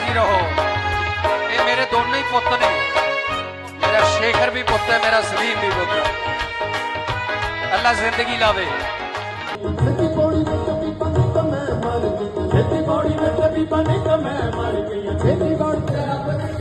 ਰਾਜੀ ਰਹੋ। ਇਹ ਮੇਰੇ ਦੋਨੋਂ ਹੀ ਪੁੱਤ ਨੇ। ਮੇਰਾ ਸ਼ੇਖਰ ਵੀ ਪੁੱਤ ਹੈ, ਮੇਰਾ ਸਲੀਮ ਵੀ ਪੁੱਤ ਹੈ। ਅੱਲਾ ਜ਼ਿੰਦਗੀ ਲਾਵੇ। ਛੇਤੀ ਪੌੜੀ ਵਿੱਚ ਬੀਬਾ ਨਹੀਂ ਤਾਂ ਮੈਂ ਮਰ ਗਈ। ਛੇਤੀ ਪੌੜੀ ਵਿੱਚ ਬੀਬਾ ਨਹੀਂ ਤਾਂ ਮੈਂ ਮਰ ਗਈ। ਛੇਤੀ ਪੌੜੀ ਤੇ ਰੱਬ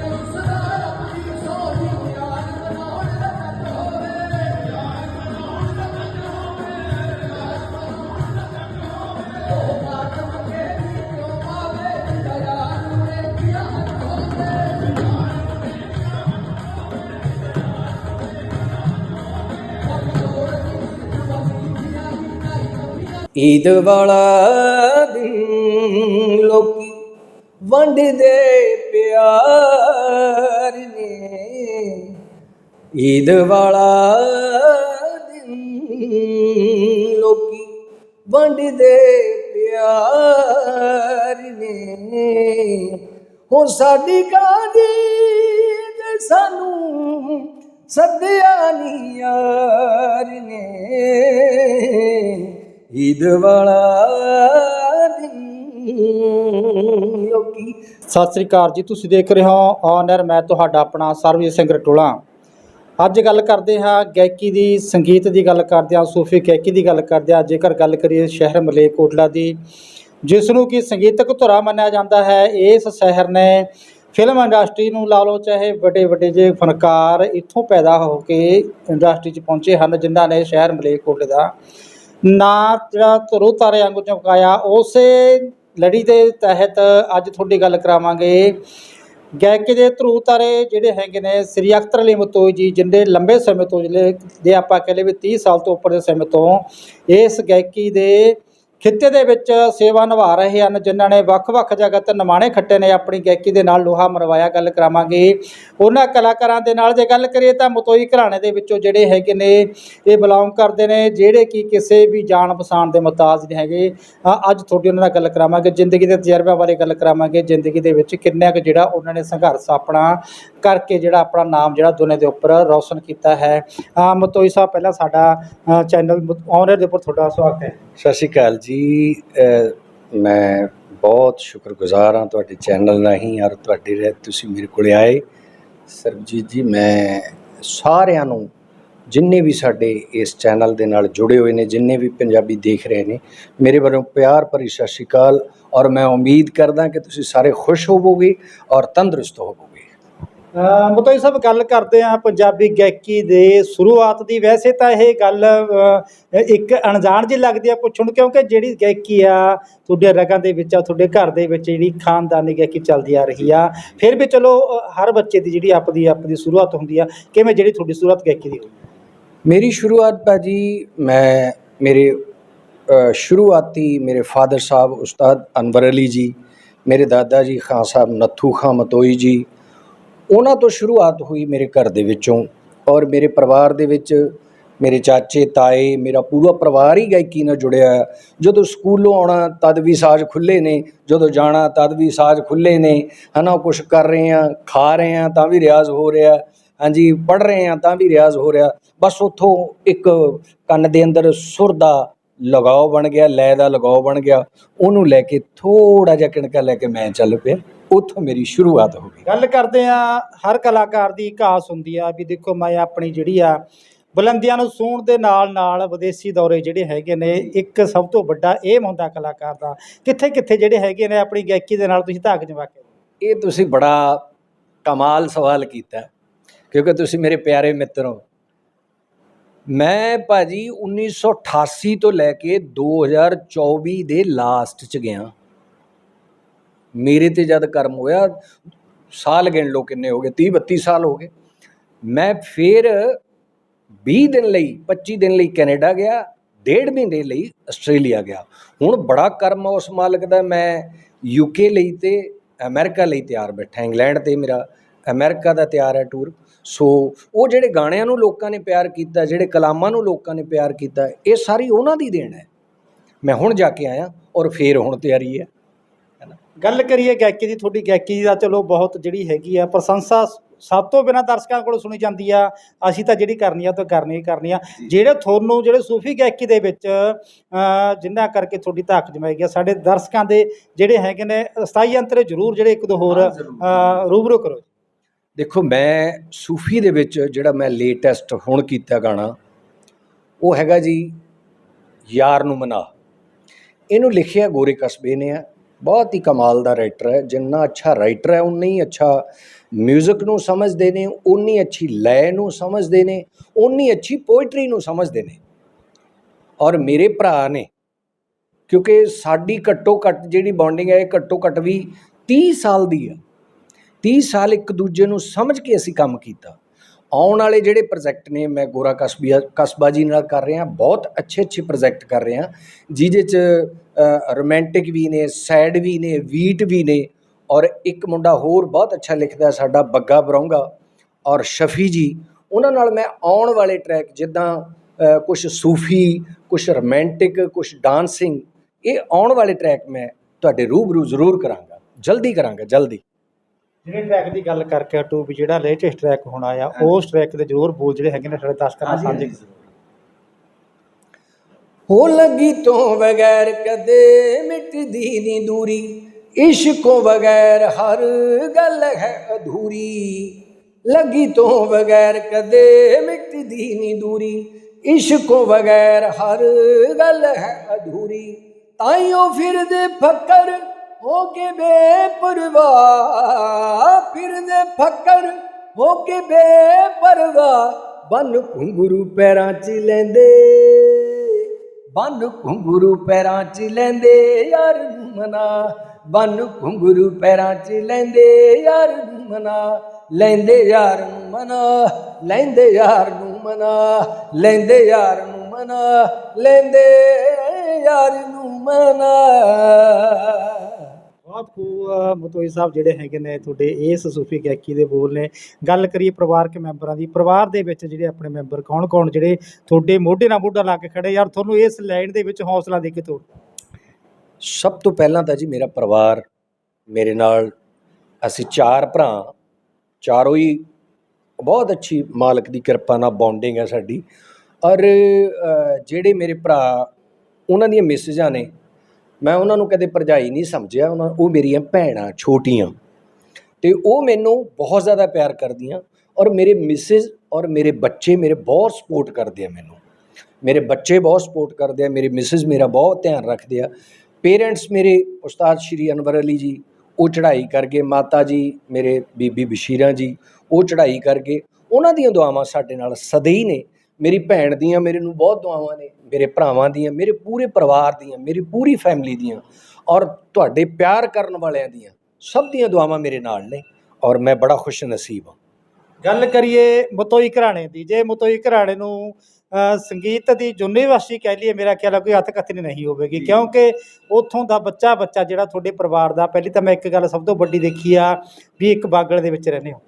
ਈਦ ਵਾਲਾ ਦਿਨ ਲੋਕੀ ਵੰਡਦੇ ਪਿਆਰ ਨੇ। ਈਦ ਵਾਲਾ ਦਿਨ ਲੋਕੀ ਵੰਡਦੇ ਪਿਆਰ ਨੇ। ਹੋ ਸਾਡੀ ਕਾਦੀ ਤੇ ਸਾਨੂੰ ਸੱਦਿਆ ਨੀ ਯਾਰ ਨੇ। ਈਦ ਵਾਲਾ ਦਿਨ। ਲੋਕੀ ਸਤਿ ਸ੍ਰੀ ਅਕਾਲ ਜੀ, ਤੁਸੀਂ ਦੇਖ ਰਹੇ ਹੋ ਆਨਰ ਮੈਂ ਤੁਹਾਡਾ ਆਪਣਾ ਸਰਵਜੀਤ ਸਿੰਘ ਰਟੋਲਾ। ਅੱਜ ਗੱਲ ਕਰਦੇ ਹਾਂ ਗਾਇਕੀ ਦੀ, ਸੰਗੀਤ ਦੀ ਗੱਲ ਕਰਦੇ ਹਾਂ, ਸੂਫੀ ਗਾਇਕੀ ਦੀ ਗੱਲ ਕਰਦੇ ਹਾਂ। ਜੇਕਰ ਗੱਲ ਕਰੀਏ ਸ਼ਹਿਰ ਮਲੇਕੋਟਲਾ ਦੀ, ਜਿਸ ਨੂੰ ਕਿ ਸੰਗੀਤਕ ਧੁਰਾ ਮੰਨਿਆ ਜਾਂਦਾ ਹੈ, ਇਸ ਸ਼ਹਿਰ ਨੇ ਫਿਲਮ ਇੰਡਸਟਰੀ ਨੂੰ ਲਾ ਲਓ, ਚਾਹੇ ਵੱਡੇ ਵੱਡੇ ਜੇ ਫਨਕਾਰ ਇੱਥੋਂ ਪੈਦਾ ਹੋ ਕੇ ਇੰਡਸਟਰੀ 'ਚ ਪਹੁੰਚੇ ਹਨ, ਜਿਨ੍ਹਾਂ ਨੇ ਸ਼ਹਿਰ ਮਲੇਕੋਟਲੇ ਦਾ ਨਾ ਜਿਹੜਾ ਧਰੋ ਤਾਰੇ ਵਾਂਗੂ ਚਮਕਾਇਆ, ਉਸੇ ਲੜੀ ਦੇ ਤਹਿਤ ਅੱਜ ਤੁਹਾਡੀ ਗੱਲ ਕਰਾਵਾਂਗੇ। ਗਾਇਕੀ ਦੇ ਧਰੂ ਤਾਰੇ ਜਿਹੜੇ ਹੈਗੇ ਨੇ, ਸ੍ਰੀ ਅਖਤਰ ਅਲੀ ਮਤੋਈ ਜੀ, ਜਿੰਦੇ ਲੰਬੇ ਸਮੇਂ ਤੋਂ ਜਿਹੜੇ ਜੇ ਆਪਾਂ ਕਹ ਲਈਏ ਵੀ 30 ਸਾਲ ਤੋਂ ਉੱਪਰ ਦੇ ਸਮੇਂ ਤੋਂ, ਇਸ ਗਾਇਕੀ ਦੇ ਖਿੱਤੇ ਦੇ ਵਿੱਚ ਸੇਵਾ ਨਿਭਾ ਰਹੇ ਹਨ ਜਿਨ੍ਹਾਂ ਨੇ ਵੱਖ-ਵੱਖ ਜਗ੍ਹਾ ਤੇ ਨਿਮਾਣੇ ਖੱਟੇ ਨੇ ਆਪਣੀ ਗਾਇਕੀ ਦੇ ਨਾਲ ਲੋਹਾ ਮਰਵਾਇਆ। ਗੱਲ ਕਰਾਵਾਂਗੇ ਉਹਨਾਂ ਕਲਾਕਾਰਾਂ ਦੇ ਨਾਲ। ਜੇ ਗੱਲ ਕਰੀਏ ਤਾਂ ਮਤੋਈ ਘਰਾਣੇ ਦੇ ਵਿੱਚੋਂ ਜਿਹੜੇ ਹੈਗੇ ਨੇ ਇਹ ਬਿਲੋਂਗ ਕਰਦੇ ਨੇ ਜਿਹੜੇ ਕਿ ਕਿਸੇ ਵੀ ਜਾਣ ਪਛਾਣ ਦੇ ਮੁਤਾਜ ਨਹੀਂ ਹੈਗੇ। ਅੱਜ ਤੁਹਾਡੀ ਉਹਨਾਂ ਨਾਲ ਗੱਲ ਕਰਾਵਾਂਗੇ ਜ਼ਿੰਦਗੀ ਦੇ ਤਜਰਬਿਆਂ ਬਾਰੇ ਗੱਲ ਕਰਾਵਾਂਗੇ। ਜ਼ਿੰਦਗੀ ਦੇ ਵਿੱਚ ਕਿੰਨਾ ਕੁ ਜਿਹੜਾ ਉਹਨਾਂ ਨੇ ਸੰਘਰਸ਼ ਆਪਣਾ ਕਰਕੇ ਜਿਹੜਾ ਆਪਣਾ ਨਾਮ ਜਿਹੜਾ ਦੁਨੀਆ ਦੇ ਉੱਪਰ ਰੌਸ਼ਨ ਕੀਤਾ ਹੈ। ਮਤੋਈ ਸਾਹਿਬ ਪਹਿਲਾਂ ਸਾਡਾ ਅ, ਚੈਨਲ ਆਨਰ ਦੇ ਉੱਪਰ ਤੁਹਾਡਾ ਸਵਾਗਤ ਹੈ। ਸਤਿ ਸ਼੍ਰੀ ਅਕਾਲ ਜੀ। ਮੈਂ ਬਹੁਤ ਸ਼ੁਕਰਗੁਜ਼ਾਰ ਹਾਂ ਤੁਹਾਡੇ ਚੈਨਲ ਰਾਹੀਂ ਔਰ ਤੁਹਾਡੇ ਰਹਿ ਤੁਸੀਂ ਮੇਰੇ ਕੋਲੇ ਆਏ। ਸਰਬਜੀਤ ਜੀ, ਮੈਂ ਸਾਰਿਆਂ ਨੂੰ ਜਿੰਨੇ ਵੀ ਸਾਡੇ ਇਸ ਚੈਨਲ ਦੇ ਨਾਲ ਜੁੜੇ ਹੋਏ ਨੇ, ਜਿੰਨੇ ਵੀ ਪੰਜਾਬੀ ਦੇਖ ਰਹੇ ਨੇ, ਮੇਰੇ ਵੱਲੋਂ ਪਿਆਰ ਭਰੀ ਸਤਿ ਸ਼੍ਰੀ ਅਕਾਲ ਔਰ ਮੈਂ ਉਮੀਦ ਕਰਦਾ ਕਿ ਤੁਸੀਂ ਸਾਰੇ ਖੁਸ਼ ਹੋਵੋਗੇ ਔਰ ਤੰਦਰੁਸਤ ਹੋਵੋਗੇ। ਮਤੋਈ ਸਾਹਿਬ ਗੱਲ ਕਰਦੇ ਆ ਪੰਜਾਬੀ ਗਾਇਕੀ ਦੇ ਸ਼ੁਰੂਆਤ ਦੀ। ਵੈਸੇ ਤਾਂ ਇਹ ਗੱਲ ਇੱਕ ਅਣਜਾਣ ਜਿਹੀ ਲੱਗਦੀ ਆ ਪੁੱਛਣ ਨੂੰ, ਕਿਉਂਕਿ ਜਿਹੜੀ ਗਾਇਕੀ ਆ, ਤੁਹਾਡੇ ਰਗਾਂ ਦੇ ਵਿੱਚ ਆ, ਤੁਹਾਡੇ ਘਰ ਦੇ ਵਿੱਚ ਜਿਹੜੀ ਖਾਨਦਾਨੀ ਗਾਇਕੀ ਚੱਲਦੀ ਆ ਰਹੀ ਆ, ਫਿਰ ਵੀ ਚਲੋ ਹਰ ਬੱਚੇ ਦੀ ਜਿਹੜੀ ਆਪਦੀ ਆਪਦੀ ਸ਼ੁਰੂਆਤ ਹੁੰਦੀ ਆ, ਕਿਵੇਂ ਜਿਹੜੀ ਤੁਹਾਡੀ ਸ਼ੁਰੂਆਤ ਗਾਇਕੀ ਦੀ ਹੋਈ? ਮੇਰੀ ਸ਼ੁਰੂਆਤ ਭਾਜੀ, ਮੈਂ ਮੇਰੇ ਸ਼ੁਰੂਆਤੀ ਮੇਰੇ ਫਾਦਰ ਸਾਹਿਬ ਉਸਤਾਦ ਅਨਵਰ ਅਲੀ ਜੀ, ਮੇਰੇ ਦਾਦਾ ਜੀ ਖਾਨ ਸਾਹਿਬ ਨੱਥੂ ਖਾਂ ਮਤੋਈ ਜੀ ਉਹਨਾਂ ਤੋਂ ਸ਼ੁਰੂਆਤ ਹੋਈ ਮੇਰੇ ਘਰ ਦੇ ਵਿੱਚੋਂ ਔਰ ਮੇਰੇ ਪਰਿਵਾਰ ਦੇ ਵਿੱਚ ਮੇਰੇ ਚਾਚੇ, ਤਾਏ, ਮੇਰਾ ਪੂਰਾ ਪਰਿਵਾਰ ਹੀ ਗਾਇਕੀ ਨਾਲ ਜੁੜਿਆ ਹੈ। ਜਦੋਂ ਸਕੂਲੋਂ ਆਉਣਾ ਤਦ ਵੀ ਸਾਜ਼ ਖੁੱਲੇ ਨੇ, ਜਦੋਂ ਜਾਣਾ ਤਦ ਵੀ ਸਾਜ਼ ਖੁੱਲੇ ਨੇ, ਹਨਾ ਕੁਝ ਕਰ ਰਹੇ ਆ ਖਾ ਰਹੇ ਆ ਤਾਂ ਵੀ ਰਿਆਜ਼ ਹੋ ਰਿਹਾ, ਹਾਂਜੀ ਪੜ ਰਹੇ ਆ ਤਾਂ ਵੀ ਰਿਆਜ਼ ਹੋ ਰਿਹਾ ਬਸ ਉੱਥੋਂ ਇੱਕ ਕੰਨ ਦੇ ਅੰਦਰ ਸੁਰ ਦਾ ਲਗਾਓ ਬਣ ਗਿਆ, ਲੈ ਦਾ ਲਗਾਓ ਬਣ ਗਿਆ, ਉਹਨੂੰ ਲੈ ਕੇ ਥੋੜਾ ਜਿਹਾ ਕਿਣਕਾ ਲੈ ਕੇ ਮੈਂ ਚੱਲ ਪਿਆ ਉੱਥੋਂ ਮੇਰੀ ਸ਼ੁਰੂਆਤ ਹੋ ਗਈ। ਗੱਲ ਕਰਦੇ ਆ ਹਰ ਕਲਾਕਾਰ ਦੀ ਇੱਕ ਆਸ ਹੁੰਦੀ ਆ ਵੀ ਦੇਖੋ ਮੈਂ ਆਪਣੀ ਜਿਹੜੀ ਆ ਬੁਲੰਦੀਆਂ ਨੂੰ ਸੂਣ ਦੇ ਨਾਲ ਨਾਲ ਵਿਦੇਸ਼ੀ ਦੌਰੇ ਜਿਹੜੇ ਹੈਗੇ ਨੇ ਇੱਕ ਸਭ ਤੋਂ ਵੱਡਾ ਏਮ ਹੁੰਦਾ ਕਲਾਕਾਰ ਦਾ ਕਿੱਥੇ ਕਿੱਥੇ ਜਿਹੜੇ ਹੈਗੇ ਨੇ ਆਪਣੀ ਗਾਇਕੀ ਦੇ ਨਾਲ ਤੁਸੀਂ ਧਾਕ ਜਮਾ ਕੇ। ਇਹ ਤੁਸੀਂ ਬੜਾ ਕਮਾਲ ਸਵਾਲ ਕੀਤਾ ਕਿਉਂਕਿ ਤੁਸੀਂ ਮੇਰੇ ਪਿਆਰੇ ਮਿੱਤਰ ਹੋ ਮੈਂ ਭਾਜੀ 1988 ਤੋਂ ਲੈ ਕੇ 2024 ਦੇ ਲਾਸਟ ਚ ਗਿਆ। ਮੇਰੇ ਤੇ ਜਦ ਕਰਮ ਹੋਇਆ, ਸਾਲ ਗਿਣ ਲੋ ਕਿੰਨੇ ਹੋ ਗਏ 30 32 ਸਾਲ ਹੋ ਗਏ। ਮੈਂ ਫਿਰ 20 ਦਿਨ ਲਈ 25 ਦਿਨ ਲਈ ਕੈਨੇਡਾ ਗਿਆ, ਡੇਢ ਮਹੀਨੇ ਲਈ ਆਸਟ੍ਰੇਲੀਆ ਗਿਆ। ਹੁਣ ਬੜਾ ਕਰਮ ਆ ਉਸ ਮਾਲਕ ਦਾ, ਮੈਂ ਯੂਕੇ ਲਈ ਤੇ ਅਮਰੀਕਾ ਲਈ ਤਿਆਰ ਬੈਠਾ, ਇੰਗਲੈਂਡ ਤੇ ਮੇਰਾ, ਅਮਰੀਕਾ ਦਾ ਤਿਆਰ ਹੈ ਟੂਰ ਸੋ ਉਹ ਜਿਹੜੇ ਗਾਣਿਆਂ ਨੂੰ ਲੋਕਾਂ ਨੇ ਪਿਆਰ ਕੀਤਾ, ਜਿਹੜੇ ਕਲਾਮਾਂ ਨੂੰ ਲੋਕਾਂ ਨੇ ਪਿਆਰ ਕੀਤਾ, ਇਹ ਸਾਰੀ ਉਹਨਾਂ ਦੀ ਦੇਣ ਹੈ। ਮੈਂ ਹੁਣ ਜਾ ਕੇ ਆਇਆ ਔਰ ਫੇਰ ਹੁਣ ਤਿਆਰੀ ਹੈ। ਗੱਲ ਕਰੀਏ ਗਾਇਕੀ ਦੀ ਤੁਹਾਡੀ ਗਾਇਕੀ ਦਾ ਚਲੋ ਬਹੁਤ ਜਿਹੜੀ ਹੈਗੀ ਆ ਪ੍ਰਸ਼ੰਸਾ ਸਭ ਤੋਂ ਬਿਨਾਂ ਦਰਸ਼ਕਾਂ ਕੋਲ ਸੁਣੀ ਜਾਂਦੀ ਆ। ਅਸੀਂ ਤਾਂ ਜਿਹੜੀ ਕਰਨੀ ਆ ਤਾਂ ਕਰਨੀ ਹੀ ਕਰਨੀ ਆ। ਜਿਹੜੇ ਤੁਹਾਨੂੰ ਜਿਹੜੇ ਸੂਫੀ ਗਾਇਕੀ ਦੇ ਵਿੱਚ ਜਿੰਨਾ ਕਰਕੇ ਤੁਹਾਡੀ ਧਾਕ ਜਮਾਈ ਗਿਆ ਸਾਡੇ ਦਰਸ਼ਕਾਂ ਦੇ ਜਿਹੜੇ ਹੈਗੇ ਨੇ ਸਥਾਈ ਅੰਤਰੇ ਜ਼ਰੂਰ ਜਿਹੜੇ ਇੱਕ ਦੋ ਹੋਰ ਰੂਬਰੂ ਕਰੋ ਦੇਖੋ ਮੈਂ ਸੂਫੀ ਦੇ ਵਿੱਚ ਜਿਹੜਾ ਮੈਂ ਲੇਟੈਸਟ ਹੁਣ ਕੀਤਾ ਗਾਣਾ ਉਹ ਹੈਗਾ ਜੀ ਯਾਰ ਨੂੰ ਮਨਾ। ਇਹਨੂੰ ਲਿਖਿਆ ਗੋਰੇ ਕਸਬੇ ਨੇ ਆ। ਬਹੁਤ ਹੀ ਕਮਾਲ ਦਾ ਰਾਈਟਰ ਹੈ, ਜਿੰਨਾ ਅੱਛਾ ਰਾਈਟਰ ਹੈ ਉਨਾ ਹੀ ਅੱਛਾ 뮤직 ਨੂੰ ਸਮਝਦੇ ਨੇ ਉਨੀ ਅੱਛੀ ਲੈ ਨੂੰ ਸਮਝਦੇ ਨੇ ਉਨੀ ਅੱਛੀ ਪੋਇਟਰੀ ਨੂੰ ਸਮਝਦੇ ਨੇ। ਔਰ ਮੇਰੇ ਭਰਾ ਨੇ, ਕਿਉਂਕਿ ਸਾਡੀ ਘੱਟੋ ਘੱਟ ਜਿਹੜੀ ਬੌਂਡਿੰਗ ਹੈ, ਇਹ ਘੱਟੋ ਘੱਟ ਵੀ 30 ਸਾਲ ਦੀ ਆ 30 ਸਾਲ ਇੱਕ ਦੂਜੇ ਨੂੰ ਸਮਝ ਕੇ ਅਸੀਂ ਕੰਮ ਕੀਤਾ। ਆਉਣ ਵਾਲੇ ਜਿਹੜੇ ਪ੍ਰੋਜੈਕਟ ਨੇ, ਮੈਂ ਗੋਰਾ ਕਸਬੀਆ, ਕਸਬਾ ਜੀ ਨਾਲ ਕਰ ਰਿਹਾ, ਬਹੁਤ ਅੱਛੇ ਅੱਛੇ ਪ੍ਰੋਜੈਕਟ ਕਰ ਰਿਹਾ, ਜਿਹਦੇ ਚ ਰੋਮਾਂਟਿਕ ਵੀ ਨੇ ਸੈਡ ਵੀ ਨੇ, ਵੀਟ ਵੀ ਨੇ, ਔਰ ਇੱਕ ਮੁੰਡਾ ਹੋਰ ਬਹੁਤ ਅੱਛਾ ਲਿਖਦਾ ਸਾਡਾ ਬੱਗਾ ਬਰੌਂਗਾ ਔਰ ਸ਼ਫੀ ਜੀ, ਉਹਨਾਂ ਨਾਲ ਮੈਂ ਆਉਣ ਵਾਲੇ ਟਰੈਕ ਜਿੱਦਾਂ ਕੁਝ ਸੂਫੀ ਕੁਝ ਰੋਮਾਂਟਿਕ ਕੁਝ ਡਾਂਸਿੰਗ ਇਹ ਆਉਣ ਵਾਲੇ ਟਰੈਕ ਮੈਂ ਤੁਹਾਡੇ ਰੂਬਰੂ ਜ਼ਰੂਰ ਕਰਾਂਗਾ, ਜਲਦੀ ਕਰਾਂਗਾ, ਜਲਦੀ। ਜਿਹੜੇ ਟਰੈਕ ਦੀ ਗੱਲ ਕਰਕੇ ਹਟੂ ਵੀ ਜਿਹੜਾ ਲੇਟੈਸਟ ਟਰੈਕ ਹੋਣਾ ਆ ਉਸ ਟਰੈਕ ਦੇ ਜ਼ਰੂਰ ਬੋਲ ਜਿਹੜੇ ਹੈਗੇ ਨੇ ਸਾਡੇ ਦਰਸ਼ਕਾਂ ਨਾਲ ਸਾਂਝੇ। ਹੋ ਲੱਗੀ ਤੋਂ ਬਗੈਰ ਕਦੇ ਮਿਟਦੀ ਨਹੀਂ ਦੂਰੀ ਇਸ਼ਕੋਂ ਬਗੈਰ ਹਰ ਗੱਲ ਹੈ ਅਧੂਰੀ। ਲੱਗੀ ਤੋਂ ਬਗੈਰ ਕਦੇ ਮਿਟਦੀ ਨਹੀਂ ਦੂਰੀ ਇਸ਼ਕੋਂ ਬਗੈਰ ਹਰ ਗੱਲ ਹੈ ਅਧੂਰੀ। ਤਾਈਓ ਫਿਰਦੇ ਫੱਕਰ ਹੋ ਕੇ ਬੇਪਰਵਾਹ ਫੱਕਰ ਹੋ ਕੇ ਬੇਪਰਵਾਹ ਬਨ ਘੁੰਗਰੂ ਪੈਰਾਂ 'ਚ ਲੈਂਦੇ। ਬਨ ਘੁੰਗਰੂ ਪੈਰਾਂ 'ਚ ਲੈਂਦੇ ਯਾਰ ਨੂੰ ਮਨਾ, ਬਨ ਘੁੰਗਰੂ ਪੈਰਾਂ 'ਚ ਲੈਂਦੇ ਯਾਰ ਨੂੰ ਮਨਾ। ਲੈਂਦੇ ਯਾਰ ਨੂੰ ਮਨਾ, ਲੈਂਦੇ ਯਾਰ ਨੂੰ ਮਨਾ, ਲੈਂਦੇ ਯਾਰ ਨੂੰ ਮਨਾ, ਲੈਂਦੇ ਯਾਰ ਨੂੰ ਮਨਾ। ਮਤੋਈ ਸਾਹਿਬ ਜਿਹੜੇ ਹੈਗੇ ਨੇ ਤੁਹਾਡੇ ਇਸ ਸੂਫੀ ਗਾਇਕੀ ਦੇ ਬੋਲ ਨੇ। ਗੱਲ ਕਰੀਏ ਪਰਿਵਾਰਕ ਮੈਂਬਰਾਂ ਦੀ, ਪਰਿਵਾਰ ਦੇ ਵਿੱਚ ਜਿਹੜੇ ਆਪਣੇ ਮੈਂਬਰ ਕੌਣ ਕੌਣ ਜਿਹੜੇ ਤੁਹਾਡੇ ਮੋਢੇ ਨਾਲ ਮੋਢਾ ਲਾ ਕੇ ਖੜੇ ਯਾਰ, ਤੁਹਾਨੂੰ ਇਸ ਲਾਈਨ ਦੇ ਵਿੱਚ ਹੌਸਲਾ ਦੇ ਕੇ ਤੋੜ ਸਭ ਤੋਂ ਪਹਿਲਾਂ ਤਾਂ ਜੀ ਮੇਰਾ ਪਰਿਵਾਰ ਮੇਰੇ ਨਾਲ, ਅਸੀਂ ਚਾਰ ਭਰਾ, ਚਾਰੋਂ ਹੀ ਬਹੁਤ ਅੱਛੀ ਮਾਲਕ ਦੀ ਕਿਰਪਾ ਨਾਲ ਬੌਂਡਿੰਗ ਹੈ ਸਾਡੀ। ਔਰ ਜਿਹੜੇ ਮੇਰੇ ਭਰਾ, ਉਹਨਾਂ ਦੀਆਂ ਮਿਸਿਜਾਂ ਨੇ ਮੈਂ ਉਹਨਾਂ ਨੂੰ ਕਦੇ ਭਰਜਾਈ ਨਹੀਂ ਸਮਝਿਆ, ਉਹਨਾਂ ਉਹ ਮੇਰੀਆਂ ਭੈਣਾਂ ਛੋਟੀਆਂ। ਤੇ ਉਹ ਮੈਨੂੰ ਬਹੁਤ ਜ਼ਿਆਦਾ ਪਿਆਰ ਕਰਦੀਆਂ ਔਰ ਮੇਰੇ ਮਿਸਿਸ ਔਰ ਮੇਰੇ ਬੱਚੇ ਮੇਰੇ ਬਹੁਤ ਸਪੋਰਟ ਕਰਦੇ ਆ ਮੈਨੂੰ। ਮੇਰੇ ਬੱਚੇ ਬਹੁਤ ਸਪੋਰਟ ਕਰਦੇ ਆ, ਮੇਰੇ ਮਿਸਿਸ ਮੇਰਾ ਬਹੁਤ ਧਿਆਨ ਰੱਖਦੇ ਆ। ਪੇਰੈਂਟਸ ਮੇਰੇ ਉਸਤਾਦ ਸ਼੍ਰੀ ਅਨਵਰ ਅਲੀ ਜੀ, ਉਹ ਚੜ੍ਹਾਈ ਕਰਕੇ, ਮਾਤਾ ਜੀ ਮੇਰੇ ਬੀਬੀ ਬਸ਼ੀਰਾ ਜੀ, ਉਹ ਚੜ੍ਹਾਈ ਕਰਕੇ, ਉਹਨਾਂ ਦੀਆਂ ਦੁਆਵਾਂ ਸਾਡੇ ਨਾਲ ਸदैਈ ਨੇ। ਮੇਰੀ ਭੈਣ ਦੀਆਂ ਮੇਰੇ ਨੂੰ ਬਹੁਤ ਦੁਆਵਾਂ ਨੇ ਮੇਰੇ ਭਰਾਵਾਂ ਦੀਆਂ ਮੇਰੇ ਪੂਰੇ ਪਰਿਵਾਰ ਦੀਆਂ ਮੇਰੀ ਪੂਰੀ ਫੈਮਿਲੀ ਦੀਆਂ ਔਰ ਤੁਹਾਡੇ ਪਿਆਰ ਕਰਨ ਵਾਲਿਆਂ ਦੀਆਂ ਸਭ ਦੀਆਂ ਦੁਆਵਾਂ ਮੇਰੇ ਨਾਲ ਨੇ ਔਰ ਮੈਂ ਬੜਾ ਖੁਸ਼ ਨਸੀਬ ਹਾਂ। ਗੱਲ ਕਰੀਏ ਮਤੋਈ ਘਰਾਣੇ ਦੀ ਜੇ ਮਤੋਈ ਘਰਾਣੇ ਨੂੰ ਸੰਗੀਤ ਦੀ ਯੂਨੀਵਰਸਿਟੀ ਕਹਿ ਲਈਏ ਮੇਰਾ ਖਿਆਲ ਹੈ ਕੋਈ ਹੱਥ ਕੱਤਨੀ ਨਹੀਂ ਹੋਵੇਗੀ ਕਿਉਂਕਿ ਉੱਥੋਂ ਦਾ ਬੱਚਾ ਬੱਚਾ ਜਿਹੜਾ ਤੁਹਾਡੇ ਪਰਿਵਾਰ ਦਾ ਪਹਿਲੀ ਤਾਂ ਮੈਂ ਇੱਕ ਗੱਲ ਸਭ ਤੋਂ ਵੱਡੀ ਦੇਖੀ ਆ ਵੀ ਇੱਕ ਬਾਗਲ ਦੇ ਵਿੱਚ ਰਹਿੰਦੇ ਹੋ।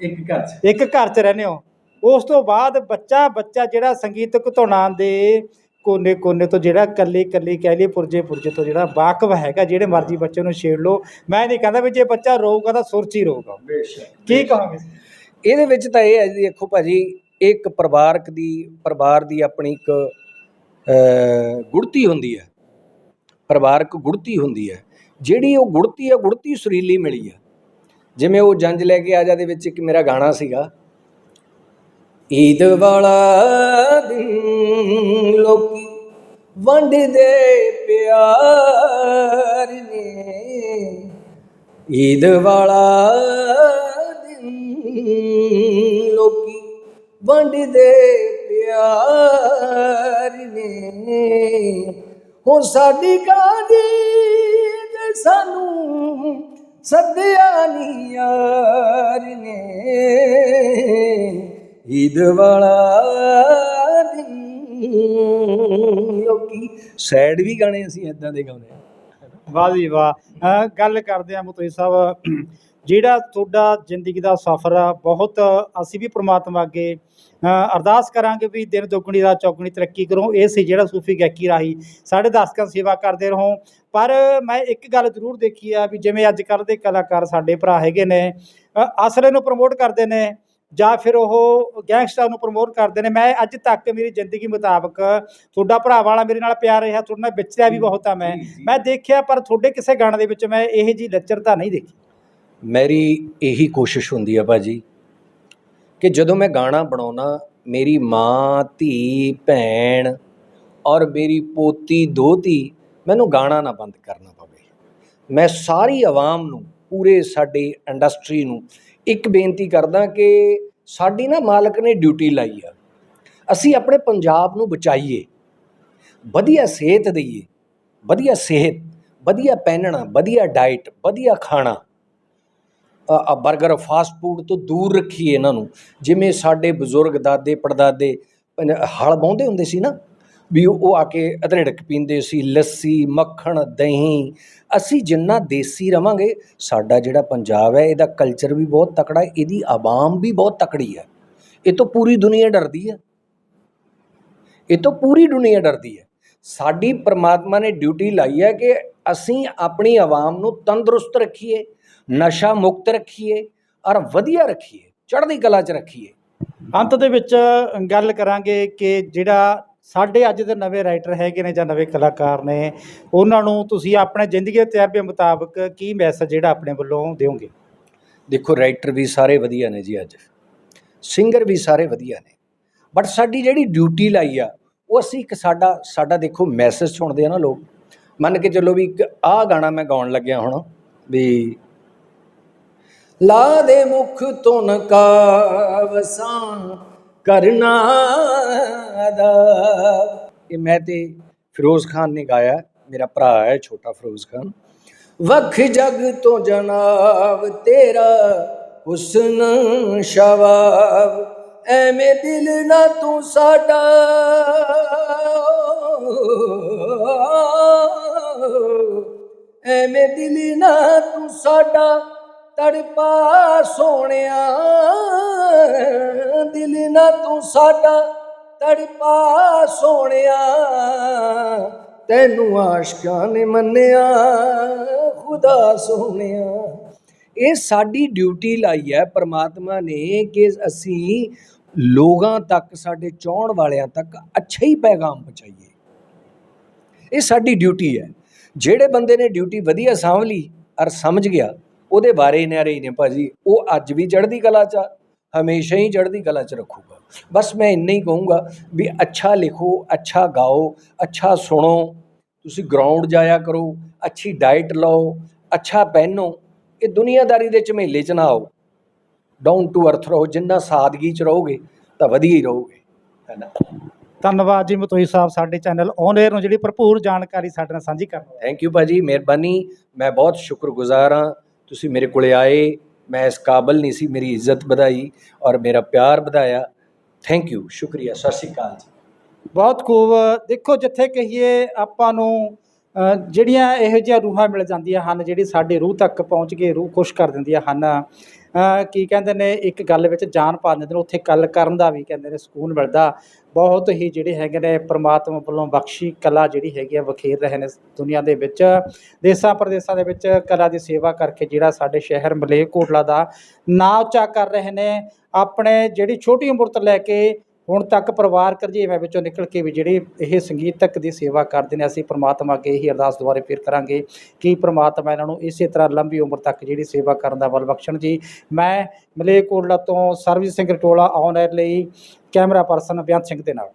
ਇੱਕ ਘਰ 'ਚ। ਇੱਕ ਘਰ 'ਚ ਰਹਿੰਦੇ ਹੋ। ਉਸ ਤੋਂ ਬਾਅਦ ਬੱਚਾ ਬੱਚਾ ਜਿਹੜਾ ਸੰਗੀਤਕ ਧੁਨਾਂ ਦੇ ਕੋਨੇ ਕੋਨੇ ਤੋਂ ਜਿਹੜਾ ਕੱਲੀ ਕੱਲੀ ਕਹਿ ਲਈਏ ਪੁਰਜੇ ਪੁਰਜੇ ਤੋਂ ਜਿਹੜਾ ਵਾਕਫ ਹੈਗਾ ਜਿਹੜੇ ਮਰਜ਼ੀ ਬੱਚੇ ਨੂੰ ਛੇੜ ਲਓ। ਮੈਂ ਨਹੀਂ ਕਹਿੰਦਾ ਵੀ ਜੇ ਬੱਚਾ ਰੋਊਗਾ ਤਾਂ ਸੁਰ 'ਚ ਹੀ ਰੋਊਗਾ। ਕੀ ਕਹਾਂਗੇ? ਇਹਦੇ ਵਿੱਚ ਤਾਂ ਇਹ ਹੈ ਜੀ ਦੇਖੋ ਭਾਜੀ ਇੱਕ ਪਰਿਵਾਰਕ ਦੀ ਪਰਿਵਾਰ ਦੀ ਆਪਣੀ ਇੱਕ ਅ, ਗੁੜਤੀ ਹੁੰਦੀ ਹੈ। ਪਰਿਵਾਰਕ ਗੁੜਤੀ ਹੁੰਦੀ ਹੈ। ਜਿਹੜੀ ਉਹ ਗੁੜਤੀ ਹੈ ਗੁੜਤੀ ਸੁਰੀਲੀ ਮਿਲੀ ਹੈ। ਜਿਵੇਂ ਉਹ ਜੰਜ ਲੈ ਕੇ ਆ ਜਾ ਦੇ ਵਿੱਚ ਇੱਕ ਮੇਰਾ ਗਾਣਾ ਸੀਗਾ ਈਦ ਵਾਲਾ ਦਿਨ ਲੋਕੀ ਵੰਡਦੇ ਪਿਆਰ ਨੇ। ਈਦ ਵਾਲਾ ਦਿਨ ਲੋਕੀ ਵੰਡਦੇ ਪਿਆਰ ਨੇ। ਹੋ ਸਾਡੀ ਕਾਦੀ ਤੇ ਸਾਨੂੰ ਸੱਦਿਆ ਨੀ ਯਾਰ ਨੇ। ਈਦ ਵਾਲਾ ਦਿਨ ਲੋਕੀ ਸੈਡ ਵੀ ਗਾਣੇ ਅਸੀਂ ਇਦਾਂ ਦੇ ਗਾਉਂਦੇ ਆ ਵਾਹ ਜੀ ਵਾਹ। ਅਹ ਗੱਲ ਕਰਦੇ ਆ ਮੁਤੋਈ ਸਾਹਿਬ। ਜਿਹੜਾ ਤੁਹਾਡਾ ਜ਼ਿੰਦਗੀ ਦਾ ਸਫ਼ਰ ਆ, ਬਹੁਤ ਅਸੀਂ ਵੀ ਪ੍ਰਮਾਤਮਾ ਅੱਗੇ, ਅਹ ਅਰਦਾਸ ਕਰਾਂਗੇ ਵੀ ਦਿਨ ਦੁੱਗਣੀ ਰਾਤ ਚੌਗਣੀ ਤਰੱਕੀ ਕਰੋ। ਇਹ ਸੀ ਜਿਹੜਾ ਸੂਫੀ ਗਾਇਕੀ ਰਾਹੀਂ ਸਾਡੇ ਦਰਸ਼ਕਾਂ ਦੀ ਸੇਵਾ ਕਰਦੇ ਰਹੋ। ਪਰ ਮੈਂ ਇੱਕ ਗੱਲ ਜ਼ਰੂਰ ਦੇਖੀ ਆ ਵੀ ਜਿਵੇਂ ਅੱਜ ਕੱਲ੍ਹ ਦੇ ਕਲਾਕਾਰ ਸਾਡੇ ਭਰਾ ਹੈਗੇ ਨੇ, ਅਹ ਅਸਲੇ ਨੂੰ ਪ੍ਰਮੋਟ ਕਰਦੇ ਨੇ ਜਾਂ ਫਿਰ ਉਹ ਗੈਂਗਸਟਰ ਨੂੰ ਪ੍ਰਮੋਟ ਕਰਦੇ ਨੇ। ਮੈਂ ਅੱਜ ਤੱਕ ਮੇਰੀ ਜ਼ਿੰਦਗੀ ਮੁਤਾਬਕ ਤੁਹਾਡਾ ਭਰਾ ਵਾਲਾ ਮੇਰੇ ਨਾਲ ਪਿਆਰ ਰਿਹਾ ਤੁਹਾਡੇ ਨਾਲ ਵਿਚਰਿਆ ਵੀ ਬਹੁਤ ਆ ਮੈਂ। ਮੈਂ ਦੇਖਿਆ ਪਰ ਤੁਹਾਡੇ ਕਿਸੇ ਗਾਣੇ ਦੇ ਵਿੱਚ ਮੈਂ ਇਹ ਜੀ ਲੱਚਰਤਾ ਨਹੀਂ ਦੇਖੀ। ਮੇਰੀ ਇਹੀ ਕੋਸ਼ਿਸ਼ ਹੁੰਦੀ ਆ ਭਾਜੀ ਕਿ ਜਦੋਂ ਮੈਂ ਗਾਣਾ ਬਣਾਉਣਾ ਮੇਰੀ ਮਾਂ ਧੀ ਭੈਣ ਔਰ ਮੇਰੀ ਪੋਤੀ ਦੋਤੀ ਮੈਨੂੰ ਗਾਣਾ ਨਾ ਬੰਦ ਕਰਨਾ ਪਵੇ। ਮੈਂ ਸਾਰੀ ਆਵਾਮ ਨੂੰ ਪੂਰੇ ਸਾਡੇ ਇੰਡਸਟਰੀ ਨੂੰ ਇੱਕ ਬੇਨਤੀ ਕਰਦਾ ਕਿ ਸਾਡੀ ਨਾ ਮਾਲਕ ਨੇ ਡਿਊਟੀ ਲਾਈ ਆ। ਅਸੀਂ ਆਪਣੇ ਪੰਜਾਬ ਨੂੰ ਬਚਾਈਏ। ਵਧੀਆ ਸਿਹਤ ਦਈਏ। ਵਧੀਆ ਸਿਹਤ, ਵਧੀਆ ਪਹਿਨਣਾ, ਵਧੀਆ ਡਾਈਟ ਵਧੀਆ ਖਾਣਾ। ਅ- 버ਗਰ ਫਾਸਟ ਫੂਡ ਤੋਂ ਦੂਰ ਰੱਖੀਏ ਇਹਨਾਂ ਨੂੰ। ਜਿਵੇਂ ਸਾਡੇ ਬਜ਼ੁਰਗ ਦਾਦੇ, ਪੜਦਾਦੇ ਹਲ ਵਾਹੁੰਦੇ ਹੁੰਦੇ ਸੀ ਨਾ, ਵੀ ਉਹ ਆ ਕੇ ਅਧਰੜਕ ਪੀਂਦੇ ਸੀ, ਲੱਸੀ, ਮੱਖਣ, ਦਹੀਂ ਅਸੀਂ ਜਿੰਨਾ ਦੇਸੀ ਰਵਾਂਗੇ, ਸਾਡਾ ਜਿਹੜਾ ਪੰਜਾਬ ਹੈ, ਇਹਦਾ ਕਲਚਰ ਵੀ ਬਹੁਤ ਤਕੜਾ ਹੈ, ਇਹਦੀ ਆਵਾਮ ਵੀ ਬਹੁਤ ਤਕੜੀ ਹੈ। ਇਹ ਤੋਂ ਪੂਰੀ ਦੁਨੀਆ ਡਰਦੀ ਹੈ। ਇਹ ਤੋਂ ਪੂਰੀ ਦੁਨੀਆ ਡਰਦੀ ਹੈ। ਸਾਡੀ ਪ੍ਰਮਾਤਮਾ ਨੇ ਡਿਊਟੀ ਲਾਈ ਹੈ ਕਿ ਅਸੀਂ ਆਪਣੀ ਆਵਾਮ ਨੂੰ ਤੰਦਰੁਸਤ ਰੱਖੀਏ, ਨਸ਼ਾ ਮੁਕਤ ਰੱਖੀਏ ਔਰ ਵਧੀਆ ਰੱਖੀਏ, ਚੜ੍ਹਦੀ ਕਲਾ 'ਚ ਰੱਖੀਏ। ਅੰਤ ਦੇ ਵਿੱਚ ਗੱਲ ਕਰਾਂਗੇ ਕਿ ਜਿਹੜਾ ਸਾਡੇ ਅੱਜ ਦੇ ਨਵੇਂ ਰਾਈਟਰ ਹੈਗੇ ਨੇ ਜਾਂ ਨਵੇਂ ਕਲਾਕਾਰ ਨੇ, ਉਹਨਾਂ ਨੂੰ ਤੁਸੀਂ ਆਪਣੇ ਜ਼ਿੰਦਗੀ ਦੇ ਤਜਰਬੇ ਮੁਤਾਬਕ ਕੀ ਮੈਸੇਜ ਜਿਹੜਾ ਆਪਣੇ ਵੱਲੋਂ ਦਿਓਗੇ? ਦੇਖੋ ਰਾਈਟਰ ਵੀ ਸਾਰੇ ਵਧੀਆ ਨੇ ਜੀ ਅੱਜ। ਸਿੰਗਰ ਵੀ ਸਾਰੇ ਵਧੀਆ ਨੇ। ਬਟ ਸਾਡੀ ਜਿਹੜੀ ਡਿਊਟੀ ਲਾਈ ਆ, ਉਹ ਅਸੀਂ ਇੱਕ ਸਾਡਾ ਸਾਡਾ ਦੇਖੋ ਮੈਸੇਜ ਸੁਣਦੇ ਆ ਨਾ ਲੋਕ। ਮੰਨ ਕੇ ਚੱਲੋ ਵੀ ਇੱਕ ਆਹ ਗਾਣਾ ਮੈਂ ਗਾਉਣ ਲੱਗਿਆ ਹੁਣ, ਵੀ ਲਾ ਦੇ ਮੁਖ ਤੋਂ ਨਕਾਵਸਾਂ ਕਰਨਾ ਦਾ ਇਹ ਮੈਂ ਤੇ ਫਿਰੋਜ਼ ਖਾਨ ਨੇ ਗਾਇਆ ਮੇਰਾ ਭਰਾ ਹੈ ਛੋਟਾ ਫਿਰੋਜ਼ ਖਾਨ ਵਖ ਜਗ ਤੋਂ ਜਨਾਬ ਤੇਰਾ ਹੁਸਨ ਸ਼ਵਾਬ ਐਵੇਂ ਦਿਲ ਨਾ ਤੂੰ ਸਾਡਾ ਐਵੇਂ ਦਿਲ ਨਾ ਤੂੰ ਸਾਡਾ ਤੜਪਾ ਸੋਹਣਿਆ, ਦਿਲ ਨਾ ਤੂੰ ਸਾਡਾ ਤੜਪਾ ਸੋਹਣਿਆ। ਤੈਨੂੰ ਆਸ਼ਕਾਂ ਨੇ ਮੰਨਿਆ, ਖੁਦਾ ਸੋਹਣਿਆ। ਇਹ ਸਾਡੀ ਡਿਊਟੀ ਲਾਈ ਹੈ ਪ੍ਰਮਾਤਮਾ ਨੇ ਕਿ ਅਸੀਂ ਲੋਕਾਂ ਤੱਕ, ਸਾਡੇ ਚਾਹਣ ਵਾਲਿਆਂ ਤੱਕ ਅੱਛਾ ਹੀ ਪੈਗਾਮ ਪਹੁੰਚਾਈਏ। ਇਹ ਸਾਡੀ ਡਿਊਟੀ ਹੈ। ਜਿਹੜੇ ਬੰਦੇ ਨੇ ਡਿਊਟੀ ਵਧੀਆ ਸਾਂਭ ਲਈ ਔਰ ਸਮਝ ਗਿਆ ਉਹਦੇ ਬਾਰੇ ਨਿਆਰੇ ਹੀ ਨੇ ਭਾਜੀ। ਉਹ ਅੱਜ ਵੀ ਚੜ੍ਹਦੀ ਕਲਾ 'ਚ ਹਮੇਸ਼ਾ ਹੀ ਚੜ੍ਹਦੀ ਕਲਾ 'ਚ ਰੱਖੂਗਾ। ਬਸ ਮੈਂ ਇੰਨਾ ਹੀ ਕਹੂੰਗਾ ਵੀ ਅੱਛਾ ਲਿਖੋ ਅੱਛਾ ਗਾਓ ਅੱਛਾ ਸੁਣੋ ਤੁਸੀਂ ਗਰਾਊਂਡ ਜਾਇਆ ਕਰੋ ਅੱਛੀ ਡਾਈਟ ਲਓ ਅੱਛਾ ਪਹਿਨੋ ਇਹ ਦੁਨੀਆਦਾਰੀ ਦੇ ਝਮੇਲੇ 'ਚ ਨਾ ਆਓ। ਡਾਊਨ ਟੂ ਅਰਥ ਰਹੋ ਜਿੰਨਾ ਸਾਦਗੀ 'ਚ ਰਹੋਗੇ ਤਾਂ ਵਧੀਆ ਹੀ ਰਹੋਗੇ। ਹੈ ਨਾ ਧੰਨਵਾਦ ਜੀ ਮਤੋਈ ਸਾਹਿਬ ਸਾਡੇ ਚੈਨਲ ਔਨ 에ਅਰ ਨੂੰ ਜਿਹੜੀ ਭਰਪੂਰ ਜਾਣਕਾਰੀ ਸਾਡੇ ਨਾਲ ਸਾਂਝੀ ਕਰਨ ਥੈਂਕ ਯੂ ਭਾਜੀ ਮਿਹਰਬਾਨੀ। ਮੈਂ ਬਹੁਤ ਸ਼ੁਕਰਗੁਜ਼ਾਰ ਹਾਂ। ਤੁਸੀਂ ਮੇਰੇ ਕੋਲੇ ਆਏ, ਮੈਂ ਇਸ ਕਾਬਲ ਨਹੀਂ ਸੀ, ਮੇਰੀ ਇੱਜ਼ਤ ਵਧਾਈ ਔਰ ਮੇਰਾ ਪਿਆਰ ਵਧਾਇਆ। ਥੈਂਕ ਯੂ ਸ਼ੁਕਰੀਆ, ਸਤਿ ਸ਼੍ਰੀ ਅਕਾਲ ਜੀ। ਬਹੁਤ ਖੂਬ। ਦੇਖੋ, ਜਿੱਥੇ ਕਹੀਏ ਆਪਾਂ ਨੂੰ ਜਿਹੜੀਆਂ ਇਹੋ ਜਿਹੀਆਂ ਰੂਹਾਂ ਮਿਲ ਜਾਂਦੀਆਂ ਹਨ, ਜਿਹੜੀ ਸਾਡੇ ਰੂਹ ਤੱਕ ਪਹੁੰਚ ਕੇ ਰੂਹ ਖੁਸ਼ ਕਰ ਦਿੰਦੀਆਂ ਹਨ ਕੀ ਕਹਿੰਦੇ ਨੇ, ਇੱਕ ਗੱਲ ਵਿੱਚ ਜਾਨ ਪਾ ਦਿੰਦੇ ਨੇ, ਉੱਥੇ ਗੱਲ ਕਰਨ ਦਾ ਵੀ ਕਹਿੰਦੇ ਨੇ ਸਕੂਨ ਮਿਲਦਾ। ਬਹੁਤ ਹੀ ਜਿਹੜੇ ਹੈਗੇ ਨੇ ਪ੍ਰਮਾਤਮਾ ਵੱਲੋਂ ਬਖਸ਼ੀ ਕਲਾ ਜਿਹੜੀ ਹੈਗੀ ਆ, ਵਖੇਰ ਰਹੇ ਨੇ ਦੁਨੀਆ ਦੇ ਵਿੱਚ। ਦੇਸਾਂ ਪ੍ਰਦੇਸਾਂ ਦੇ ਵਿੱਚ ਕਲਾ ਦੀ ਸੇਵਾ ਕਰਕੇ ਜਿਹੜਾ ਸਾਡੇ ਸ਼ਹਿਰ ਮਲੇਰਕੋਟਲਾ ਦਾ ਨਾਂ ਉੱਚਾ ਕਰ ਰਹੇ ਨੇ। ਆਪਣੇ ਜਿਹੜੀ ਛੋਟੀ ਉਮਰ ਤੋਂ ਲੈ ਕੇ ਹੁਣ ਤੱਕ ਪਰਿਵਾਰ ਕਰਜੀਵੇਂ ਵਿੱਚੋਂ ਨਿਕਲ ਕੇ ਵੀ ਜਿਹੜੇ ਇਹ ਸੰਗੀਤਕ ਦੀ ਸੇਵਾ ਕਰਦੇ ਨੇ, ਅਸੀਂ ਪ੍ਰਮਾਤਮਾ ਅੱਗੇ ਇਹੀ ਅਰਦਾਸ ਦੁਆਰੇ ਫਿਰ ਕਰਾਂਗੇ ਕਿ ਪ੍ਰਮਾਤਮਾ ਇਹਨਾਂ ਨੂੰ ਇਸੇ ਤਰ੍ਹਾਂ ਲੰਬੀ ਉਮਰ ਤੱਕ ਜਿਹੜੀ ਸੇਵਾ ਕਰਨ ਦਾ ਬਲ ਬਖਸ਼ਣ ਜੀ। ਮੈਂ ਮਲੇਕੋਟਲਾ ਤੋਂ ਸਰਬਜੀਤ ਸਿੰਘ ਰਟੋਲਾ ਆਨ 에ਅਰ ਲਈ ਕੈਮਰਾ ਪਰਸਨ ਬੇਅੰਤ ਸਿੰਘ ਦੇ ਨਾਲ।